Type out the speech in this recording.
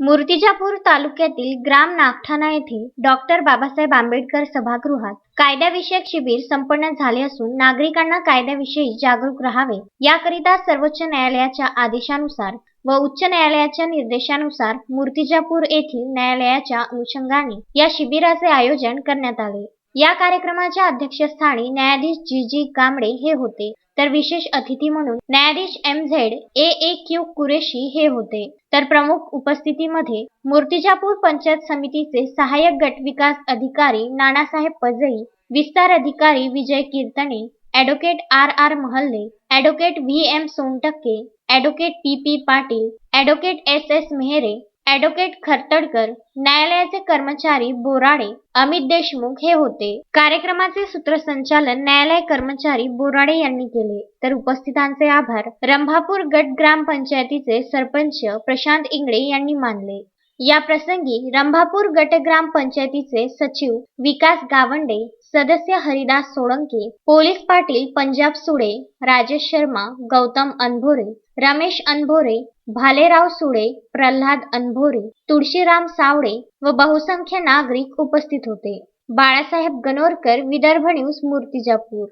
मूर्तिजापूर तालुक्यातील ग्राम नागठाणा येथे डॉक्टर बाबासाहेब आंबेडकर सभागृहात कायद्याविषयक शिबिर संपन्न झाले असून नागरिकांना कायद्याविषयी जागरूक राहावे. याकरिता सर्वोच्च न्यायालयाच्या आदेशानुसार व उच्च न्यायालयाच्या निर्देशानुसार मूर्तिजापूर येथील न्यायालयाच्या अनुषंगाने या शिबिराचे आयोजन करण्यात आले. या कार्यक्रमाच्या अध्यक्षस्थानी न्यायाधीश जी जी कांबळे हे होते. तर विशेष अतिथी म्हणून न्यायाधीश M Z A A Q Qureshi हे होते. तर प्रमुख उपस्थितीमध्ये मूर्तिजापूर पंचायत समितीचे सहाय्यक गट विकास अधिकारी नानासाहेब पजई विस्तार अधिकारी Vijay Kirtane advocate R R Mahalle advocate V M Sontakke advocate P P Patil advocate S S Mehre advocate Khartadkar न्यायालयाचे कर्मचारी बोराडे अमित देशमुख हे होते. कार्यक्रमाचे सूत्रसंचालन न्यायालय कर्मचारी बोराडे यांनी केले. तर उपस्थितांचे आभार. रंभापूर गट ग्रामपंचायतीचे सरपंच प्रशांत इंगळे यांनी मानले. या प्रसंगी रंभापूर गट पंचायतीचे सचिव विकास गावंडे सदस्य हरिदास सोळंके पोलीस पाटील पंजाब सुडे राजेश शर्मा गौतम अनभोरे रमेश अनभोरे भालेराव सुडे प्रल्हाद अनभोरे तुळशीराम सावडे व बहुसंख्य नागरिक उपस्थित होते. बाळासाहेब गणोरकर विदर्भ न्यूज मूर्तिजापूर.